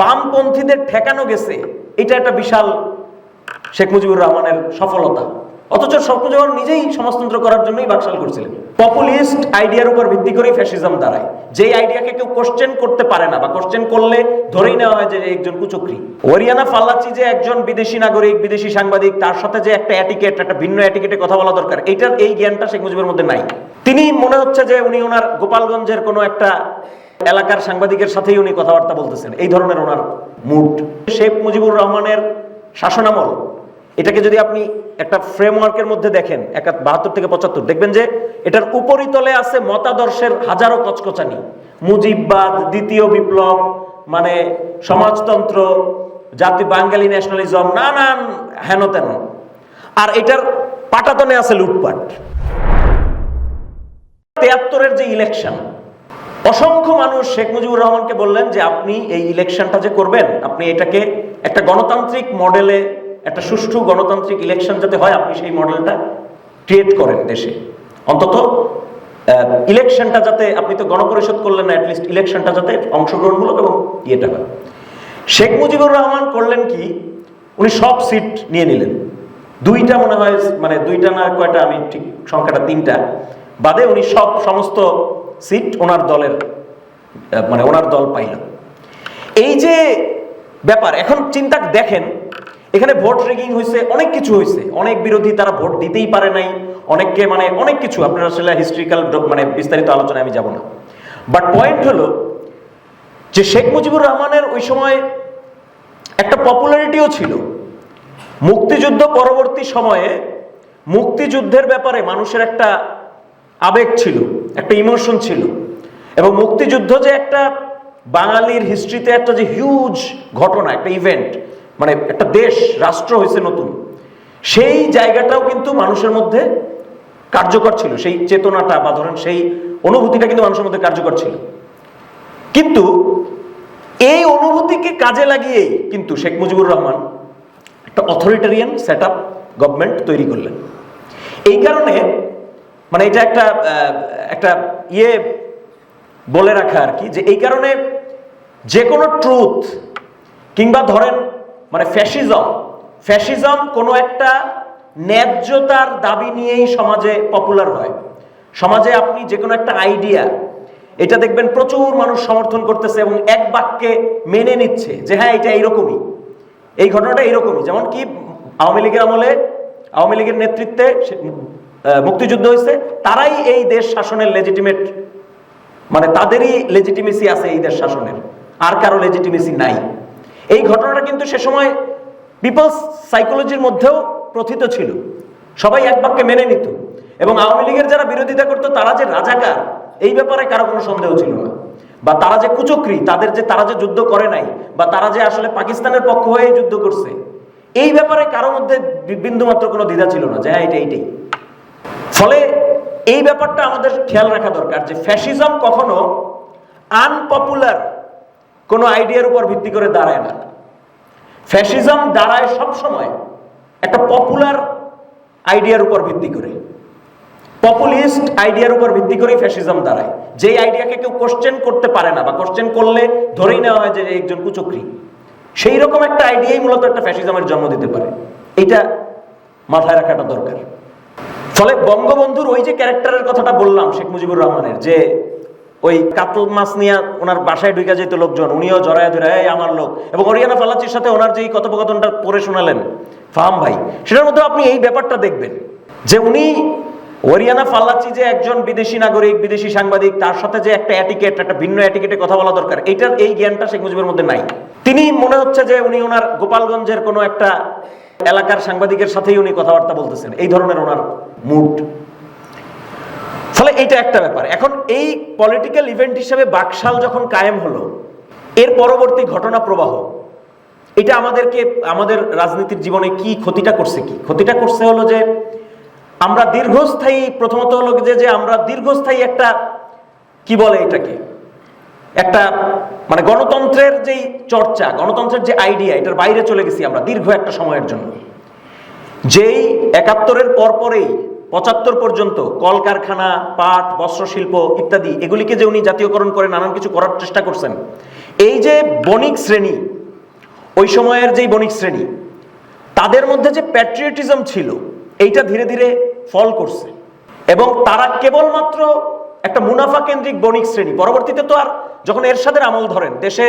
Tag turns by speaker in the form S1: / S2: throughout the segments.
S1: বামপন্থীদের ঠেকানো গেছে, এটা একটা বিশাল শেখ মুজিবুর রহমানের সফলতা। অথচ শেখ রহমান নিজেই সমাজতন্ত্র করার জন্যই বাকশাল করছিলেন। পপুলিস্ট আইডিয়ার উপর ভিত্তি করেই ফ্যাসিজম দাঁড়ায়। যেই আইডিয়াকে কেউ কোশ্চেন করতে পারে না, বা কোশ্চেন করলে ধরেই নেওয়া হয় যে একজন কুচক্রি। ওরিয়ানা ফাল্লাচি যে একজন বিদেশি নাগরিক, বিদেশি সাংবাদিক, তার সাথে যে একটা অ্যাটিকেট একটা ভিন্ন অ্যাটিকেটে কথা বলা দরকার, এইটার এই জ্ঞানটা শেখ মুজিবের মধ্যে নাই। তিনি মনে হচ্ছে যে উনি ওনার গোপালগঞ্জের কোনো একটা এলাকার সাংবাদিকের সাথেই উনি কথাবার্তা বলতেছেন। এই ধরনের ওনার মুড শেখ মুজিবুর রহমানের শাসনামল, এটাকে যদি আপনি একটা ফ্রেমওয়ার্কের মধ্যে দেখেন একা বাহাত্তর থেকে পঁচাত্তর, দেখবেন যে এটার উপরিতলে আছে মতাদর্শের হাজারো কচকচানি। মুজিববাদ, দ্বিতীয় বিপ্লব মানে সমাজতন্ত্র, জাতি বাঙালি ন্যাশনালিজম নানান হেন তেন আর এটার পাটাতনে আছে লুটপাট। তেয়াত্তরের যে ইলেকশন অসংখ্য মানুষ শেখ মুজিবুর রহমানকে বললেন যে আপনি এই ইলেকশনটা যে করবেন, আপনি এটাকে একটা গণতান্ত্রিক মডেলে, একটা সুষ্ঠু গণতান্ত্রিক ইলেকশন যাতে হয়, আপনি সেই মডেলটা ক্রিয়েট করেন দেশে। অন্তত ইলেকশনটা যাতে, আপনি তো গণপরিষদ করলেন না, অ্যাটলিস্ট ইলেকশনটা যাতে অংশগ্রহণমূলক এবং ইয়েটা হয়। শেখ মুজিবুর রহমান করলেন কি, উনি সব সিট নিয়ে নিলেন। দুইটা মনে হয় মানে দুইটা না, কয়টা, আমি ঠিক সংখ্যাটা তিনটা। বাদে উনি সব সমস্ত সিট ওনার দলের মানে ওনার দল পাইল। এই যে ব্যাপার, এখন চিন্তা দেখেন, এখানে ভোট রিগিং হয়েছে অনেক কিছু হয়েছে অনেক বিরোধী তারা ভোট দিতেই পারে নাই, অনেককে মানে অনেক কিছু। আপনারা আসলে হিস্ট্রিক্যাল মানে বিস্তারিত আলোচনায় আমি যাব না। বাট পয়েন্ট হলো যে শেখ মুজিবুর রহমানের ওই সময় একটা পপুলারিটিও ছিল। মুক্তিযুদ্ধ পরবর্তী সময়ে মুক্তিযুদ্ধের ব্যাপারে মানুষের একটা আবেগ ছিল, একটা ইমোশন ছিল। এবং মুক্তিযুদ্ধ যে একটা বাঙালির হিস্ট্রিতে একটা যে হিউজ ঘটনা, একটা ইভেন্ট মানে একটা দেশ, রাষ্ট্র হয়েছে নতুন, সেই জায়গাটাও কিন্তু মানুষের মধ্যে কার্যকর ছিল। সেই চেতনাটা বা ধরেন সেই অনুভূতিটা কিন্তু মানুষের মধ্যে কার্যকর ছিল। কিন্তু এই অনুভূতিকে কাজে লাগিয়েই কিন্তু শেখ মুজিবুর রহমান একটা অথরিটারিয়ান সেট আপ গভর্নমেন্ট তৈরি করলেন। এই কারণে মানে এটা একটা একটা ইয়ে বলে রাখা আর কি, যে এই কারণে যে কোনো ট্রুথ কিংবা ধরেন মানে ফ্যাসিজম ফ্যাসিজম কোনো একটা ন্যায্যতার দাবি নিয়েই সমাজে পপুলার হয়। সমাজে আপনি যে কোনো একটা আইডিয়া এটা দেখবেন প্রচুর মানুষ সমর্থন করতেছে এবং এক বাক্যে মেনে নিচ্ছে, যে হ্যাঁ এটা এইরকমই। এই ঘটনাটা এইরকমই। যেমন কি আওয়ামী লীগের আমলে, আওয়ামী লীগের নেতৃত্বে মুক্তিযুদ্ধ হয়েছে, তারাই এই দেশ শাসনের লেজিটিমেট মানে তাদেরই লেজিটিমেসি আছে এই দেশ শাসনের, আর কারও লেজিটিমেসি নাই। এই ঘটনাটা কিন্তু সে সময় পিপলস সাইকোলজির মধ্যেও প্রথিত ছিল। সবাই এক বাক্যে মেনে নিত, এবং আওয়ামী লীগের যারা বিরোধিতা করতো, তারা যে রাজাকার, এই ব্যাপারে কারও কোনো সন্দেহ ছিল না। বা তারা যে কুচক্রি, তাদের যে, তারা যে যুদ্ধ করে নাই, বা তারা যে আসলে পাকিস্তানের পক্ষ হয়ে যুদ্ধ করছে, এই ব্যাপারে কারও মধ্যে বিন্দু মাত্র কোনো দ্বিধা ছিল না যে হ্যাঁ এটা এইটাই। ফলে এই ব্যাপারটা আমাদের খেয়াল রাখা দরকার যে ফ্যাসিজম কখনো আনপপুলার কোনো আইডিয়ার উপর ভিত্তি করে দাঁড়ায় না। ফ্যাসিজম দাঁড়ায় সব সময় একটা পপুলার আইডিয়ার উপর ভিত্তি করে। পপুলিস্ট আইডিয়ার উপর ভিত্তি করেই ফ্যাসিজম দাঁড়ায়। যেই আইডিয়াকে কেউ কোশ্চেন করতে পারে না বা কোশ্চেন করলে ধরেই নেওয়া হয় যে একজন কুচক্রি। সেই রকম একটা আইডিয়াই মূলত একটা ফ্যাসিজমের জন্ম দিতে পারে। এটা মাথায় রাখাটা দরকার। ফলে বঙ্গবন্ধুর ওই যে ক্যারেক্টারের কথাটা বললাম শেখ মুজিবুর রহমানের, যে ওই কাতল মাছ নিয়ে ওনার বাসায় ঢুকে যেত লোকজন, উনিও জড়ায় জড়ায় "এই আমার লোক। এবং অরিয়ানা ফালাচির সাথে ওনার যে কথোপকথনটা পড়ে শোনালেন, ফাহাম ভাই, সেটার মধ্যে আপনি এই ব্যাপারটা দেখবেন, যে উনি ওরিয়ানা ফাল্লাচি যে একজন বিদেশি নাগরিক, বিদেশি সাংবাদিক, তার সাথে যে একটা অ্যাটিকেট, একটা ভিন্ন অ্যাটিকেটে কথা বলা দরকার, এইটার এই জ্ঞানটা শেখ মুজিবের মধ্যে নাই। তিনি মনে হচ্ছে যে উনি ওনার গোপালগঞ্জের কোনো একটা এলাকার সাংবাদিকের সাথেই উনি কথাবার্তা বলতেছেন, এই ধরনের ওনার মুড। ফলে এটা একটা ব্যাপার। এখন এই পলিটিক্যাল ইভেন্ট হিসেবে বাকশাল যখন কায়েম হলো, এর পরবর্তী ঘটনা প্রবাহ, এটা আমাদেরকে, আমাদের রাজনীতির জীবনে কি ক্ষতিটা করছে কি? ক্ষতিটা করছে হলো যে, আমরা দীর্ঘস্থায়ী, প্রথমত হলো যে যে আমরা দীর্ঘস্থায়ী একটা, কি বলে এটাকে? একটা মানে গণতন্ত্রের যেই চর্চা, গণতন্ত্রের যে আইডিয়া এটার বাইরে চলে গেছি আমরা দীর্ঘ একটা সময়ের জন্য। যেই একাত্তরের পরপরেই পঁচাত্তর পর্যন্ত কলকারখানা, পাট, বস্ত্রশিল্প ইত্যাদি, এগুলিকে যে উনি জাতীয়করণ করে, নানান কিছু করার চেষ্টা করছেন। এই যে বণিক শ্রেণি, ওই সময়ের যেই বণিক শ্রেণি, তাদের মধ্যে যে প্যাট্রিয়টিজম ছিল, এইটা ধীরে ধীরে ফল করছে। এবং তারা কেবলমাত্র একটা মুনাফা কেন্দ্রিক বণিক শ্রেণি, পরবর্তীতে তো আর যখন এরশাদের আমল ধরেন, দেশে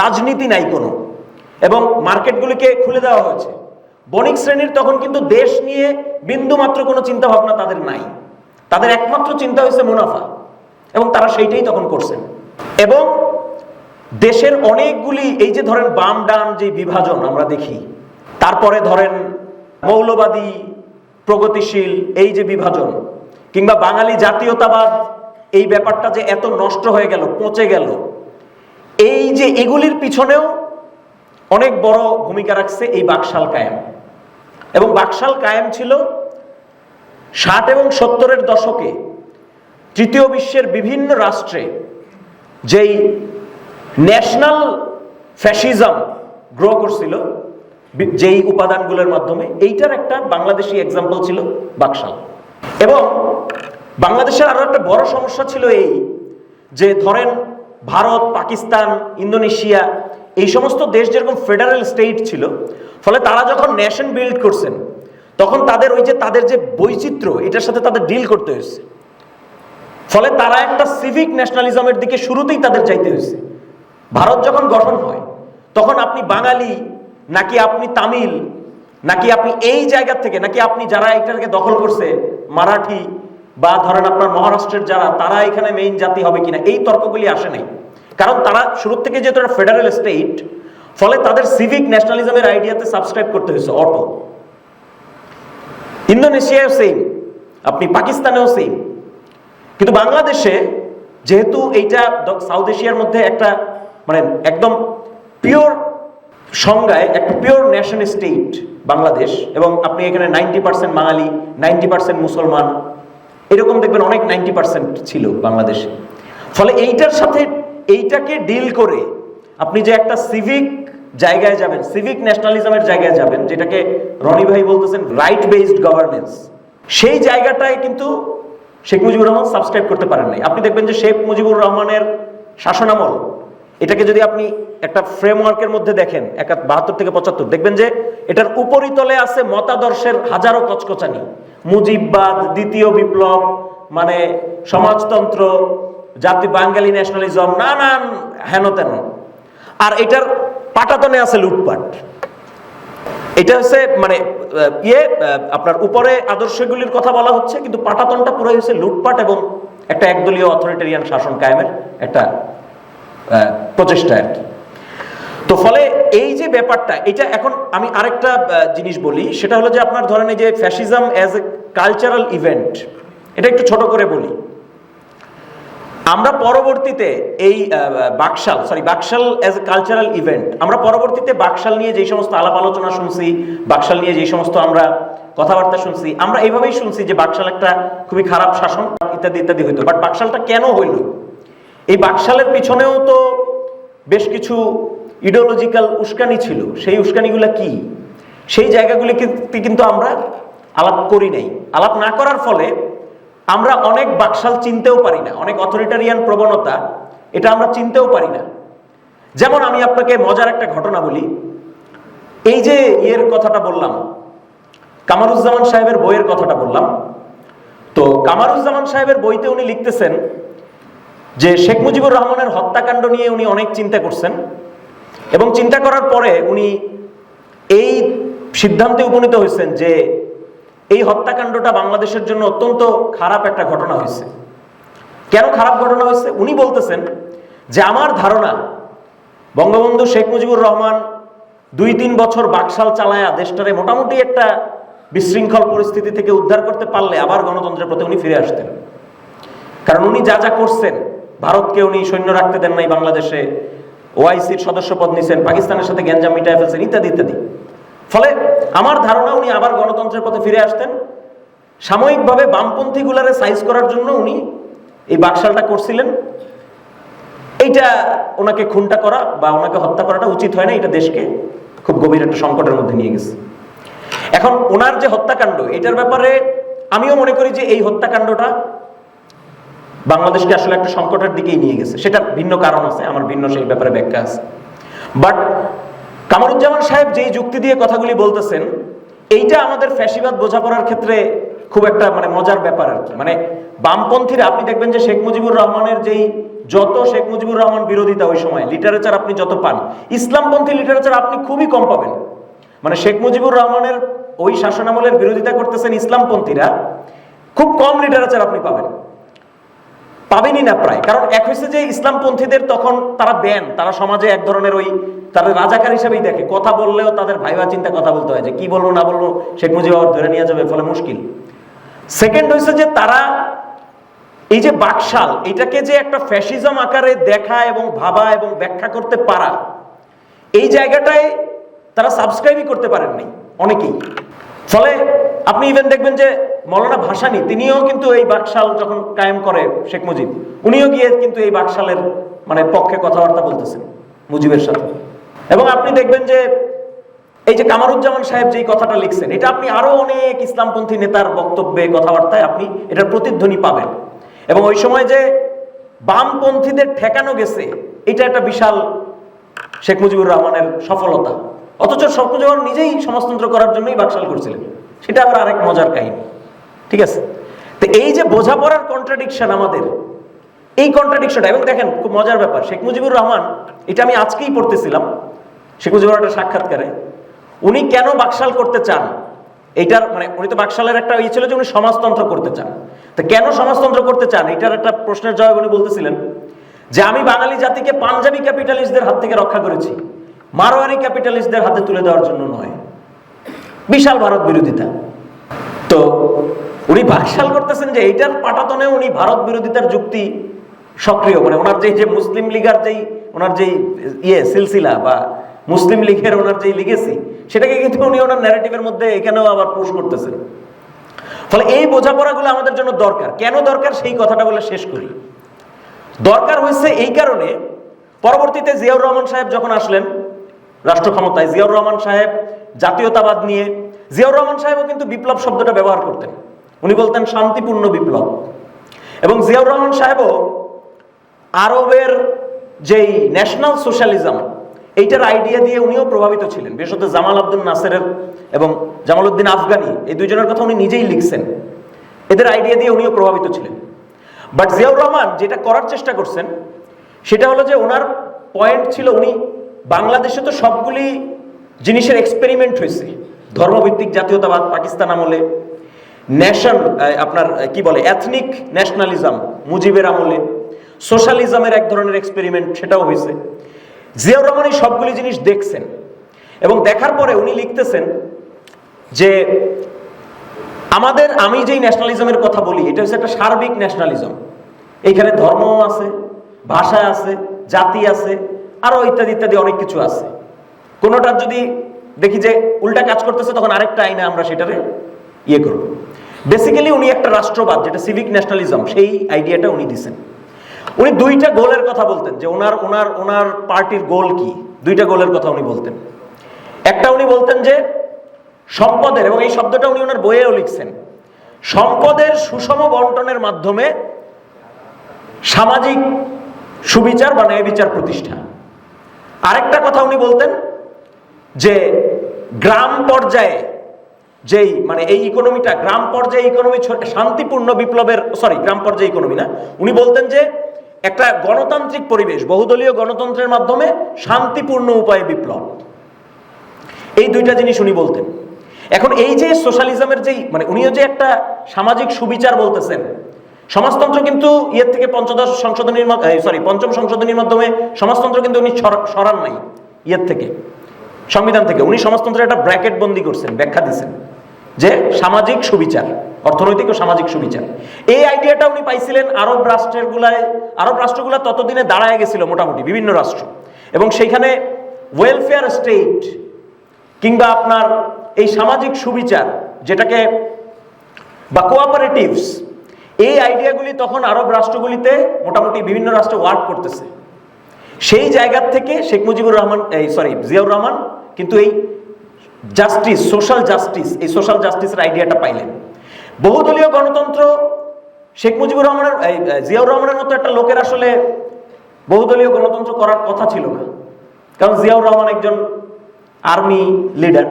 S1: রাজনীতি নাই কোনো, এবং মার্কেটগুলিকে খুলে দেওয়া হয়েছে। বণিক শ্রেণির তখন কিন্তু দেশ নিয়ে বিন্দু মাত্র কোনো চিন্তা ভাবনা তাদের নাই। তাদের একমাত্র চিন্তা হয়েছে মুনাফা। এবং তারা সেইটাই তখন করছেন। এবং দেশের অনেকগুলি এই যে ধরেন বাম ডান যে বিভাজন আমরা দেখি, তারপরে ধরেন মৌলবাদী, প্রগতিশীল এই যে বিভাজন, কিংবা বাঙালি জাতীয়তাবাদ, এই ব্যাপারটা যে এত নষ্ট হয়ে গেল, পচে গেল, এই যে এগুলির পিছনেও অনেক বড় ভূমিকা রাখছে এই বাকশাল কায়েম। এবং বাকশাল কায়েম ছিল ষাট এবং সত্তরের দশকে। তৃতীয় বিশ্বের বিভিন্ন রাষ্ট্রে যেই ন্যাশনাল ফ্যাসিজম গ্রো করছিল যেই উপাদানগুলোর মাধ্যমে, এইটার একটা বাংলাদেশি এক্সাম্পল ছিল বাকশাল। এবং বাংলাদেশের আরও একটা বড় সমস্যা ছিল এই যে ধরেন ভারত, পাকিস্তান, ইন্দোনেশিয়া এই সমস্ত দেশ যেরকম ফেডারেল স্টেট ছিল, ফলে তারা যখন নেশন বিল্ড করছেন, তখন তাদের ওই যে তাদের যে বৈচিত্র্য, এটার সাথে তাদের ডিল করতে হয়েছে। ফলে তারা একটা সিভিক ন্যাশনালিজমের দিকে শুরুতেই তাদের চাইতে হয়েছে। ভারত যখন গঠন হয়, তখন আপনি বাঙালি, নাকি আপনি তামিল, নাকি আপনি এই জায়গা থেকে, নাকি আপনি যারা এটাকে দখল করছে, মারাঠি, বা ধরেন আপনার মহারাষ্ট্রের যারা, তারা এখানে মেইন জাতি হবে কিনা, এই তর্কগুলি আসে নাই। কারণ তারা শুরু থেকে যেহেতু একটা ফেডারেল স্টেট ফলে তাদের সিভিক ন্যাশনালিজমের আইডিয়াতে সাবস্ক্রাইব করতে হয়েছে অটো ইন্দোনেশিয়াও সেম আপনি পাকিস্তানেও সেম কিন্তু বাংলাদেশে যেহেতু এইটা সাউথ এশিয়ার মধ্যে একটা মানে একদম পিওর সংজ্ঞায় একটা পিওর ন্যাশন স্টেট বাংলাদেশ, এবং আপনি এখানে ninety percent Bengali ninety percent মুসলমান, এরকম দেখবেন অনেক নাইনটি পার্সেন্ট ছিল বাংলাদেশে। ফলে এইটার সাথে এইটাকে ডিল করে আপনি যে একটা সিভিক জায়গায় যাবেন সিভিক ন্যাশনালিজমের জায়গায় যাবেন, যেটাকে রনি ভাই বলতেছেন রাইট বেসড গভর্নেন্স সেই জায়গাটায় কিন্তু শেখ মুজিবুর রহমান সাবস্ক্রাইব করতে পারেন নাই। আপনি দেখবেন যে শেখ মুজিবুর রহমানের শাসনামল, এটাকে যদি আপনি একটা ফ্রেমওয়ার্কের মধ্যে দেখেন, একা বাহাত্তর থেকে পঁচাত্তর, দেখবেন যে এটার উপরিতলে আছে মতাদর্শের হাজারো কচকচানি। মুজিববাদ, দ্বিতীয় বিপ্লব মানে সমাজতন্ত্র জাতি বাঙালি ন্যাশনালিজম নানান হেন তেন। আর এটার পাটাতনে আছে লুটপাট। এটা হচ্ছে মানে ইয়ে আপনার উপরে আদর্শগুলির কথা বলা হচ্ছে, কিন্তু পাটাতনটা পুরো হচ্ছে লুটপাট এবং একটা একদলীয় অথরিটেরিয়ান শাসন কায়েমের একটা প্রচেষ্টা আর কি। তো ফলে এই যে ব্যাপারটা, এটা এখন আমি আরেকটা জিনিস বলি, সেটা হলো যে আপনার ধরেন এই যে fascism as a cultural event এটা একটু ছোট করে বলি। আমরা পরবর্তীতে এই Baksal sorry Baksal as a cultural event আমরা পরবর্তীতে বাকশাল নিয়ে যেই সমস্ত আলাপ আলোচনা শুনছি, বাকশাল নিয়ে যেই সমস্ত আমরা কথাবার্তা শুনছি, আমরা এইভাবেই শুনছি যে বাকশাল একটা খুবই খারাপ শাসন ইত্যাদি ইত্যাদি হইতো। বাট বাকশালটা কেন হইল? এই বাকশালের পিছনেও তো বেশ কিছু ইডিওলজিক্যাল উস্কানি ছিল। সেই উস্কানিগুলো কি? সেই জায়গাগুলিকে কিন্তু আমরা আলাপ করি নাই। আলাপ না করার ফলে আমরা অনেক বাকশাল চিনতেও পারি না, অনেক অথরিটারিয়ান প্রবণতা, এটা আমরা চিনতেও পারি না। যেমন আমি আপনাকে মজার একটা ঘটনা বলি। এই যে ইয়ের কথাটা বললাম, কামারুজ্জামান সাহেবের বইয়ের কথাটা বললাম। তো কামারুজ্জামান সাহেবের বইতে উনি লিখতেছেন যে শেখ মুজিবুর রহমানের হত্যাকাণ্ড নিয়ে উনি অনেক চিন্তা করছেন এবং চিন্তা করার পরে উনি এই সিদ্ধান্তে উপনীত হয়েছেন যে এই হত্যাকাণ্ডটা বাংলাদেশের জন্য অত্যন্ত খারাপ একটা ঘটনা হয়েছে। কেন খারাপ ঘটনা হয়েছে? উনি বলতেছেন যে আমার ধারণা, বঙ্গবন্ধু শেখ মুজিবুর রহমান দুই তিন বছর বাকশাল চালায়া দেশটারে মোটামুটি একটা বিশৃঙ্খল পরিস্থিতি থেকে উদ্ধার করতে পারলে আবার গণতন্ত্রের প্রতি উনি ফিরে আসতেন। কারণ উনি যা যা করছেন, ভারতকে উনি সৈন্য রাখতে দেন নাই, বাংলাদেশে ওআইসির সদস্য পদ নিছেন, পাকিস্তানের সাথে গ্যাঞ্জাম মিটায় ফেলছেন, ইত্যাদি ইত্যাদি। ফলে আমার ধারণা, উনি আবার গণতন্ত্রের পথে ফিরে আসতেন। সাময়িকভাবে বামপন্থী গুলারে সাইজ করার জন্য উনি এই বাকশালটা করছিলেন। এইটা ওনাকে খুনটা করা বা ওনাকে হত্যা করাটা উচিত হয় না, এটা দেশকে খুব গভীর একটা সংকটের মধ্যে নিয়ে গেছে। এখন ওনার যে হত্যাকাণ্ড, এটার ব্যাপারে আমিও মনে করি যে এই হত্যাকাণ্ডটা বাংলাদেশকে আসলে একটা সংকটের দিকেই নিয়ে গেছে। সেটা ভিন্ন কারণ আছে, আমার ভিন্ন সেই ব্যাপারে ব্যাখ্যা আছে। বাট কামরুজ্জামান সাহেব যেই যুক্তি দিয়ে কথাগুলি বলতেছেন, এইটা আমাদের ফ্যাসিবাদ বোঝাপড়ার ক্ষেত্রে খুব একটা মানে মজার ব্যাপার আর কি। মানে বামপন্থীরা, আপনি দেখবেন যে শেখ মুজিবুর রহমানের যেই যত শেখ মুজিবুর রহমান বিরোধিতা ওই সময়, লিটারেচার আপনি যত পান, ইসলামপন্থী লিটারেচার আপনি খুবই কম পাবেন। মানে শেখ মুজিবুর রহমানের ওই শাসনামলের বিরোধিতা করতেছেন ইসলামপন্থীরা, খুব কম লিটারেচার আপনি পাবেন। পাবেনই না প্রায়। কারণ এক হয়েছে যে ইসলামপন্থীদের তখন তারা দেন তারা সমাজে এক ধরনের ওই তারা রাজাকার হিসেবেই দেখে। কথা বললেও তাদের ভাইবা চিন্তা কথা বলতে হয় যে, কি বলব, না বলব, শেখ মুজিব আবার ধরে নিয়ে যাবে, ফলে মুশকিল। সেকেন্ড হয়েছে যে তারা এই যে বাকশাল, এটাকে যে একটা ফ্যাসিজম আকারে দেখা এবং ভাবা এবং ব্যাখ্যা করতে পারা, এই জায়গাটায় তারা সাবস্ক্রাইবই করতে পারেননি অনেকেই। ফলে আপনি ইভেন দেখবেন যে মৌলানা ভাসানি, তিনিও কিন্তু এই বাকশাল যখন কায়েম করে শেখ মুজিব, উনিও গিয়ে কিন্তু এই বাকশালের মানে পক্ষে কথাবার্তা বলতেছেন, মুজিবের সাথে। এবং আপনি দেখবেন যে এই যে কামারুজ্জামান সাহেব যেই কথাটা লিখছেন, এটা আপনি আরও অনেক ইসলামপন্থী নেতার বক্তব্যে কথাবার্তায় আপনি এটার প্রতিধ্বনি পাবেন। এবং ওই সময় যে বামপন্থীদের ঠেকানো গেছে, এটা একটা বিশাল শেখ মুজিবুর রহমানের সফলতা। অথচ শেখ মুজিবুর নিজেই সমাজতন্ত্র করার জন্যই বাকশাল করছিলেন। সেটা আবার আরেক মজার কাহিনী। ঠিক আছে? তো এই যে বোঝাপড়ার কন্ট্রাডিকশন আমাদের, এই কন্ট্রাডিকশনটা এবং দেখেন, খুব মজার ব্যাপার, শেখ মুজিবুর রহমান, এটা আমি আজকেই পড়তেছিলাম শেখ মুজিবুর রহমানের সাক্ষাৎকারে। উনি কেন বাকশাল করতে চান? এইটার মানে উনি তো বাকশালের একটা ইয়ে ছিল যে উনি সমাজতন্ত্র করতে চান। তো কেন সমাজতন্ত্র করতে চান? এটার একটা প্রশ্নের জবাব উনি বলতেছিলেন যে, আমি বাঙালি জাতিকে পাঞ্জাবি ক্যাপিটালিস্টদের হাত থেকে রক্ষা করেছি। মারোয়ারি ক্যাপিটালিস্টদের হাতে তুলে দেওয়ার জন্য নয়। বিশাল ভারত বিরোধিতা। তো উনি বাকশাল করতেছেন যে, এইটার পাটাতনে উনি ভারত বিরোধিতার যুক্তি সক্রিয়। মানে ওনার যে মুসলিম লীগার যেই, ওনার যেই ইয়ে সিলসিলা বা মুসলিম লীগের ওনার যেই লিগেসি, সেটাকে কিন্তু উনি ওনার ন্যারেটিভের মধ্যে এখানেও আবার পুশ করতেছেন। ফলে এই বোঝাপড়াগুলো আমাদের জন্য দরকার। কেন দরকার? সেই কথাটা বলে শেষ করি। দরকার হয়েছে এই কারণে, পরবর্তীতে জিয়াউর রহমান সাহেব যখন আসলেন রাষ্ট্র ক্ষমতায় জিয়াউর রহমান সাহেব জাতীয়তাবাদ নিয়ে, জিয়াউর রহমান সাহেবও কিন্তু বিপ্লব শব্দটা ব্যবহার করতেন। উনি বলতেন, শান্তিপূর্ণ বিপ্লব। এবং জিয়াউর রহমান সাহেবও আরবের যেই ন্যাশনাল সোশ্যালিজম এইটার আইডিয়া দিয়ে উনিও প্রভাবিত ছিলেন। বিশেষত জামাল আব্দুল নাসেরের এবং জামাল উদ্দিন আফগানি, এই দুজনের কথা উনি নিজেই লিখছেন। এদের আইডিয়া দিয়ে উনিও প্রভাবিত ছিলেন। বাট জিয়াউর রহমান যেটা করার চেষ্টা করছেন, সেটা হলো যে ওনার পয়েন্ট ছিল উনি বাংলাদেশে তো সবগুলি জিনিসের এক্সপেরিমেন্ট হয়েছে। ধর্মভিত্তিক জাতীয়তাবাদ, পাকিস্তান আমলে ন্যাশন আপনার কি বলে এথনিক ন্যাশনালিজম মুজিবের আমলে সোশ্যালিজমের এক ধরনের এক্সপেরিমেন্ট সেটাও হয়েছে। জিয়াউর রহমান এই সবগুলি জিনিস দেখছেন। এবং দেখার পরে উনি লিখতেছেন যে, আমাদের আমি যেই ন্যাশনালিজমের কথা বলি, এটা হচ্ছে একটা সার্বিক ন্যাশনালিজম এইখানে ধর্ম আছে, ভাষা আছে, জাতি আছে, আরও ইত্যাদি ইত্যাদি অনেক কিছু আছে। কোনোটার যদি দেখি যে উল্টা কাজ করতেছে, তখন আরেকটা আইনে আমরা সেটারে ইয়ে করব। বেসিক্যালি উনি একটা রাষ্ট্রবাদ, যেটা সিভিক ন্যাশনালিজম সেই আইডিয়াটা উনি দিছেন। উনি দুইটা গোলের কথা বলতেন যে ওনার ওনার ওনার পার্টির গোল কি? দুইটা গোলের কথা উনি বলতেন। একটা উনি বলতেন যে সম্পদের, এবং এই শব্দটা উনি ওনার বইয়েও লিখছেন, সম্পদের সুষম বন্টনের মাধ্যমে সামাজিক সুবিচার বা ন্যায় বিচার প্রতিষ্ঠা। আরেকটা কথা উনি বলতেন যে গ্রাম পর্যায়ে যেই মানে এই ইকোনমিটা গ্রাম পর্যায়ে ইকোনমি শান্তিপূর্ণ বিপ্লবের সরি গ্রাম পর্যায়ে ইকোনমি না, উনি বলতেন যে একটা গণতান্ত্রিক পরিবেশ, বহুদলীয় গণতন্ত্রের মাধ্যমে শান্তিপূর্ণ উপায়ে বিপ্লব। এই দুইটা জিনিস উনি বলতেন। এখন এই যে সোশ্যালিজমের যেই মানে উনিও যে একটা সামাজিক সুবিচার বলতেছেন, সমাজতন্ত্র কিন্তু ইয়ের থেকে পঞ্চদশ সংশোধনীর সরি পঞ্চম সংশোধনীর মাধ্যমে সমাজতন্ত্র কিন্তু উনি সর- সরান নাই, ইয়ের থেকে, সংবিধান থেকে। উনি সমাজতন্ত্রের একটা ব্র্যাকেট বন্দি করছেন, ব্যাখ্যা দিচ্ছেন। যে সামাজিক সুবিচার, অর্থনৈতিক ও সামাজিক সুবিচার। এই আইডিয়াটা উনি পাইছিলেন আরব রাষ্ট্রের গুলায়, আরব রাষ্ট্রগুলা ততদিনে দাঁড়ায় গেছিল মোটামুটি, বিভিন্ন রাষ্ট্র। এবং সেইখানে ওয়েলফেয়ার স্টেট কিংবা আপনার এই সামাজিক সুবিচার, যেটাকে বা কোঅপারেটিভস এই আইডিয়াগুলি তখন আরব রাষ্ট্রগুলিতে মোটামুটি বিভিন্ন রাষ্ট্রে ওয়ার্ক করতেছে। সেই জায়গার থেকে শেখ মুজিবুর রহমান, এই সরি জিয়াউর রহমান কিন্তু এই জাস্টিস, সোশ্যাল জাস্টিস, এই সোশ্যাল জাস্টিসের আইডিয়াটা পাইলেন। বহুদলীয় গণতন্ত্র, শেখ মুজিবুর রহমানের জিয়াউর রহমানের মতো একটা লোকের আসলে বহুদলীয় গণতন্ত্র করার কথা ছিল না। কারণ জিয়াউর রহমান একজন আর্মি লিডার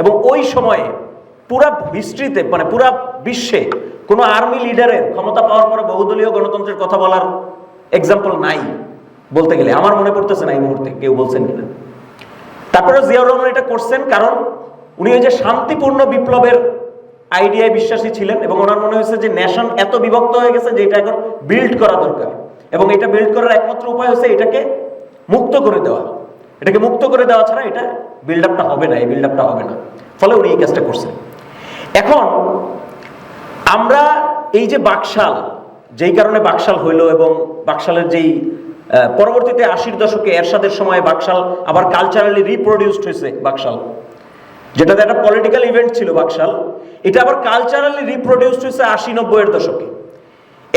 S1: এবং ওই সময়ে পুরা হিস্ট্রিতে মানে পুরা বিশ্বে কোনো আর্মি লিডারের ক্ষমতা পাওয়ার পরে বহুদলীয় গণতন্ত্রের কথা বলার এক্সাম্পল নাই বলতে গেলে। আমার মনে পড়তেছে না এই মুহূর্তে, কেউ বলছেন কিনা। তারপরে জিয়াউর রহমান এটা করছেন কারণ উনি ওই যে শান্তিপূর্ণ বিপ্লবের আইডিয়ায় বিশ্বাসী ছিলেন এবং ওনার মনে হয়েছে যে নেশন এত বিভক্ত হয়ে গেছে যে এটা এখন বিল্ড করা দরকার। এবং এটা বিল্ড করার একমাত্র উপায় হচ্ছে এটাকে মুক্ত করে দেওয়া। এটাকে মুক্ত করে দেওয়া ছাড়া এটা বিল্ড আপটা হবে না, এই বিল্ড আপটা হবে না। ফলে উনি এই কাজটা করছেন। এখন আমরা এই যে বাকশাল, যেই কারণে বাকশাল হইল এবং বাকশালের যেই পরবর্তীতে আশির দশকে এরশাদের সময় বাকশাল আবার কালচারালি রিপ্রোডিউসড হয়েছে বাকশাল। যেটাতে একটা পলিটিক্যাল ইভেন্ট ছিল বাকশাল। এটা আবার কালচারালি রিপ্রোডিউসড হয়েছে আশি নব্বইয়ের দশকে।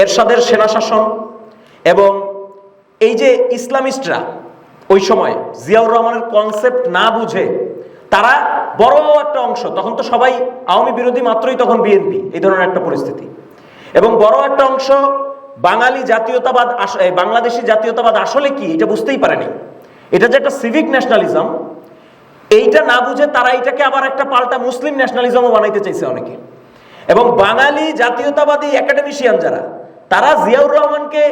S1: এরশাদের সেনা শাসন এবং এই যে ইসলামিস্টরা ওই সময় জিয়াউর রহমানের কনসেপ্ট না বুঝে, তারা বড় একটা অংশ, তখন তো সবাই আওয়ামী বিরোধী মাত্রই তখন বিএনপি, এই ধরনের একটা পরিস্থিতি। এবং বড় একটা অংশ বাঙালি জাতীয়তাবাদ বাংলাদেশি জাতীয়তাবাদ আসলে কি, এটা বুঝতেই পারেনি। এটা যে একটা সিভিক ন্যাশনালিজম এইটা না বুঝে তারা এটাকে আবার একটা পাল্টা মুসলিম ন্যাশনালিজমও বানাইতে চাইছে অনেকে। এবং বাঙালি জাতীয়তাবাদী একাডেমিশিয়ান যারা, তারা জিয়াউর রহমানকে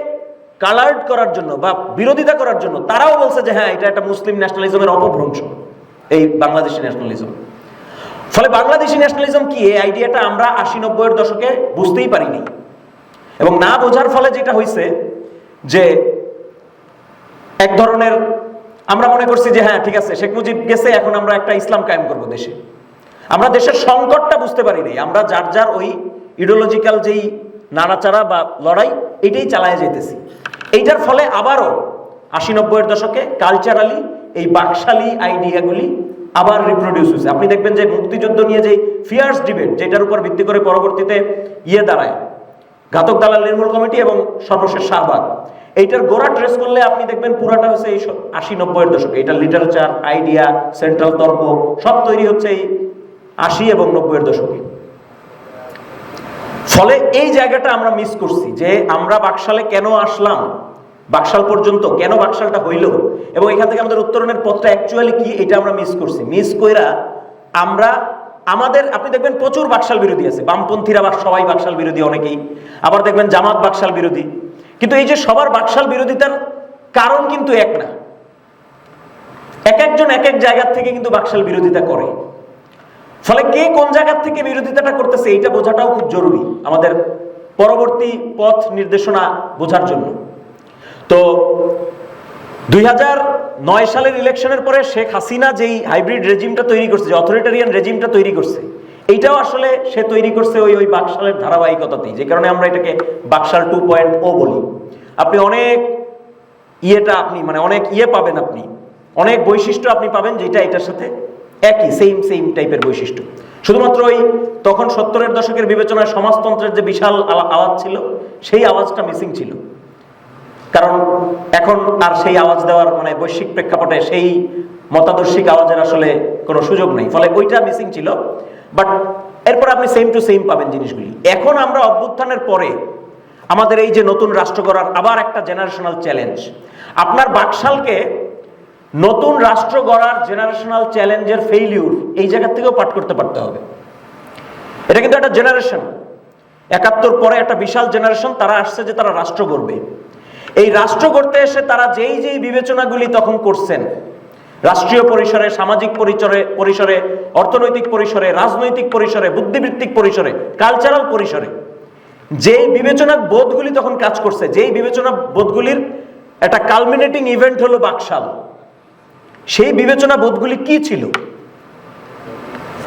S1: কালার্ড করার জন্য বা বিরোধিতা করার জন্য তারাও বলছে যে হ্যাঁ এটা একটা মুসলিম ন্যাশনালিজমের অপভ্রংশ, এই বাংলাদেশি ন্যাশনালিজম ফলে বাংলাদেশি ন্যাশনালিজম কি, এই আইডিয়াটা আমরা আশি নব্বইয়ের দশকে বুঝতেই পারিনি। এবং না বোঝার ফলে যেটা হয়েছে যে এক ধরনের আমরা মনে করছি যে হ্যাঁ ঠিক আছে, শেখ মুজিব গেছে, এখন আমরা একটা ইসলাম কায়েম করব দেশে। আমরা দেশের সংকটটা বুঝতে পারিনি আমরা যার যার ওই ইডিওলজিক্যাল যেই নাড়াচাড়া বা লড়াই, এটাই চালায় যেতেছি। এইটার ফলে আবারও আশি নব্বইয়ের দশকে কালচারালি এই বাকশালী আইডিয়াগুলি আবার রিপ্রোডিউস হয়েছে আপনি দেখবেন যে মুক্তিযুদ্ধ নিয়ে যে ফিয়ার্স ডিবেট যেটার উপর ভিত্তি করে পরবর্তীতে ইয়ে দাঁড়ায়। ঘাতক দালাল নির্মূল কমিটি এবং সর্বশেষ শাহবাগ। এইটার গোড়া ট্রেস করলে আপনি দেখবেন পুরাটা হচ্ছে এই আশি নব্বইয়ের দশকে। এটা লিটারেচার আইডিয়া সেন্ট্রাল তর্ক সব তৈরি হচ্ছে এই আশি এবং নব্বইয়ের দশকে। ফলে এই জায়গাটা আমরা মিস করছি যে আমরা বাকশালে কেন আসলাম? বাকশাল পর্যন্ত কেন বাকশালটা হইল? এবং এখান থেকে আমাদের উত্তরণের পথটা অ্যাকচুয়ালি কি? এটা আমরা মিস করছি। মিস কইরা আমরা আমাদের, আপনি দেখবেন প্রচুর বাকশাল বিরোধী আছে। বামপন্থীরা সবাই বাকশাল বিরোধী অনেকেই। আবার দেখবেন জামাত বাকশাল বিরোধী। কিন্তু এই যে সবার বাকশাল বিরোধিতার কারণ কিন্তু এক না। এক একজন এক এক জায়গার থেকে কিন্তু বাকশাল বিরোধিতা করে। ফলে কে কোন জায়গার থেকে বিরোধিতাটা করতেছে, এইটা বোঝাটাও খুব জরুরি আমাদের পরবর্তী পথ নির্দেশনা বোঝার জন্য। তো দুই সালের ইলেকশনের পরে শেখ হাসিনা যেই হাইব্রিড রেজিমটা তৈরি করছে, যে অথরিটারিয়ান রেজিমটা তৈরি করছে, এইটাও আসলে সে তৈরি করছে ওই ওই বাকশালের ধারাবাহিকতাতেই, যে কারণে আমরা এটাকে বাকশাল টু পয়েন্ট ও বলি। আপনি অনেক ইয়েটা আপনি মানে অনেক ইয়ে পাবেন আপনি, অনেক বৈশিষ্ট্য আপনি পাবেন যেটা এটার সাথে একই সেম সেম টাইপের বৈশিষ্ট্য। শুধুমাত্র ওই তখন সত্তরের দশকের বিবেচনায় সমাজতন্ত্রের যে বিশাল আওয়াজ ছিল, সেই আওয়াজটা মিসিং ছিল। কারণ এখন আর সেই আওয়াজ দেওয়ার মানে বৈশ্বিক প্রেক্ষাপটে সেই মতাদর্শিক আওয়াজের আসলে কোনো সুযোগ নেই। ফলে ওইটা মিসিং ছিল। বাট এরপর আপনি সেম টু সেম পাবেন জিনিসগুলি। এখন আমরা অভ্যুত্থানের পরে আমাদের এই যে নতুন রাষ্ট্র গড়ার আবার একটা জেনারেশনাল চ্যালেঞ্জ আপনার বাকশালকে নতুন রাষ্ট্র গড়ার জেনারেশনাল চ্যালেঞ্জের ফেইলিউর এই জায়গা থেকেও পাঠ করতে পারতে হবে। এটা কিন্তু একটা জেনারেশন একাত্তর পরে একটা বিশাল জেনারেশন তারা আসছে যে তারা রাষ্ট্র গড়বে। এই রাষ্ট্র গড়তে এসে তারা যেই যেই বিবেচনাগুলি তখন করছেন, রাষ্ট্রীয় পরিসরে, সামাজিক পরিসরে পরিসরে, অর্থনৈতিক পরিসরে, রাজনৈতিক পরিসরে, বুদ্ধিবৃত্তিক পরিসরে কালচারাল পরিসরে, যেই বিবেচনা বোধগুলি তখন কাজ করছে, যেই বিবেচনা বোধগুলির একটা কালমিনেটিং ইভেন্ট হলো বাকশাল। সেই বিবেচনা বোধগুলি কি ছিল?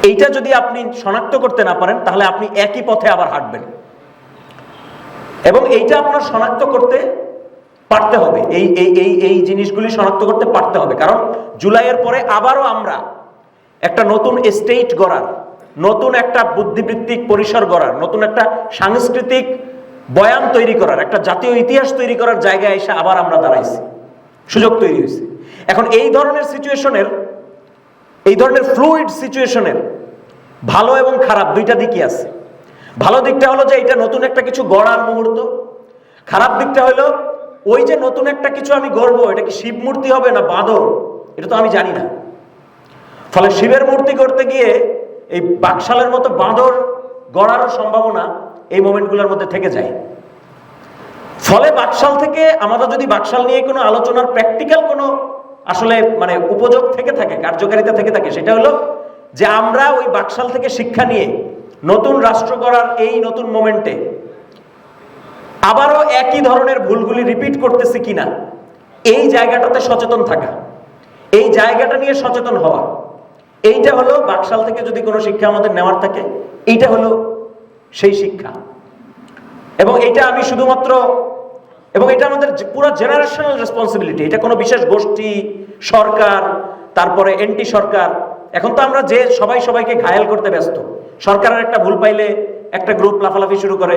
S1: এইটা যদি আপনি শনাক্ত করতে না পারেন, তাহলে আপনি একই পথে আবার হাঁটবেন। এবং এইটা আপনার শনাক্ত করতে পারতে হবে। এই এই এই এই জিনিসগুলি শনাক্ত করতে পারতে হবে। কারণ জুলাইয়ের পরে আবারও আমরা একটা নতুন স্টেট গড়ার, নতুন একটা বুদ্ধিবৃত্তিক পরিসর গড়ার, নতুন একটা সাংস্কৃতিক বয়ান তৈরি করার, একটা জাতীয় ইতিহাস তৈরি করার জায়গায় এসে আবার আমরা দাঁড়াইছি। সুযোগ তৈরি হয়েছে। এখন এই ধরনের সিচুয়েশনের এই ধরনের ফ্লুইড সিচুয়েশনের ভালো এবং খারাপ দুইটা দিকই আছে। ভালো দিকটা হলো যে এটা নতুন একটা কিছু গড়ার মুহূর্ত, খারাপ দিকটা হলো ওই যে নতুন একটা কিছু আমি গড়বো, এটা কি শিব মূর্তি হবে না বাঁদর? এটা তো আমি জানি না। ফলে শিবের মূর্তি করতে গিয়ে এই বাকশালের মতো বাঁদর গড়ারও সম্ভাবনা এই মোমেন্টগুলোর মধ্যে থেকে যায়। ফলে বাকশাল থেকে আমাদের যদি বাকশাল নিয়ে কোনো আলোচনার প্র্যাকটিক্যাল কোনো আসলে মানে উপযোগ থেকে থাকে, কার্যকারিতা থেকে থাকে, সেটা হলো যে আমরা ওই বাকশাল থেকে শিক্ষা নিয়ে নতুন রাষ্ট্র করার এই নতুন মোমেন্টে আবারও একই ধরনের ভুলগুলি রিপিট করতেছি কিনা? এই জায়গাটাতে সচেতন থাকা। এই জায়গাটা নিয়ে সচেতন হওয়া। এইটা হলো বাকশাল থেকে যদি কোনো শিক্ষা আমাদের নেওয়ার থাকে, এইটা হলো সেই শিক্ষা। এবং এটা আমি শুধুমাত্র, এবং এটা আমাদের পুরো জেনারেশনাল রেসপন্সিবিলিটি এটা কোনো বিশেষ গোষ্ঠী, সরকার, তারপরে এন্টি সরকার। এখন তো আমরা যে সবাই সবাইকে ঘায়াল করতে ব্যস্ত। সরকারের একটা ভুল পাইলে একটা গ্রুপ লাফালাফি শুরু করে।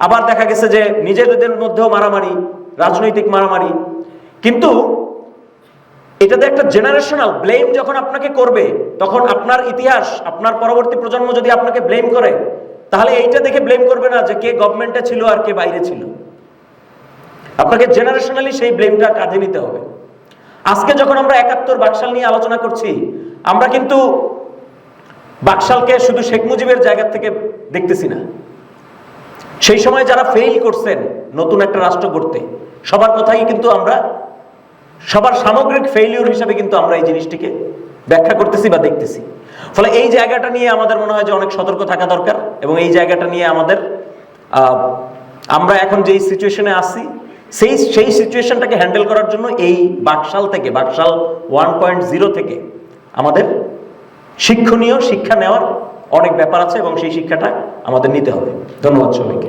S1: আবার দেখা গেছে যে নিজেদের মধ্যেও মারামারি, রাজনৈতিক মারামারি। কিন্তু এটাতে একটা জেনারেশনাল ব্লেম যখন আপনাকে করবে, তখন আপনার ইতিহাস, আপনার পরবর্তী প্রজন্ম যদি আপনাকে ব্লেম করে, তাহলে এইটা দেখে ব্লেম করবে না যে কে গভর্নমেন্টে ছিল আর কে বাইরে ছিল। আপনাকে জেনারেশনালি সেই ব্লেমটা কাঁধে নিতে হবে। আজকে যখন আমরা একাত্তর বাকশাল নিয়ে আলোচনা করছি, আমরা কিন্তু বাকশালকে শুধু শেখ মুজিবের জায়গা থেকে দেখতেছি না। সেই সময় যারা ফেইল করছেন নতুন একটা রাষ্ট্র করতে সবার কথাই কিন্তু আমরা, সবার সামগ্রিক ফেইলিওর হিসাবে কিন্তু আমরা এই জিনিসটিকে ব্যাখ্যা করতেছি বা দেখতেছি। ফলে এই জায়গাটা নিয়ে আমাদের মনে হয় যে অনেক সতর্ক থাকা দরকার এবং এই জায়গাটা নিয়ে আমাদের আমরা এখন যেই সিচুয়েশনে আছি, সেই সেই সিচুয়েশনটাকে হ্যান্ডেল করার জন্য এই বাকশাল থেকে, বাকশাল ওয়ান পয়েন্ট জিরো থেকে আমাদের শিক্ষণীয় শিক্ষা নেওয়ার অনেক ব্যাপার আছে এবং সেই শিক্ষাটা আমাদের নিতে হবে। ধন্যবাদ সবাইকে।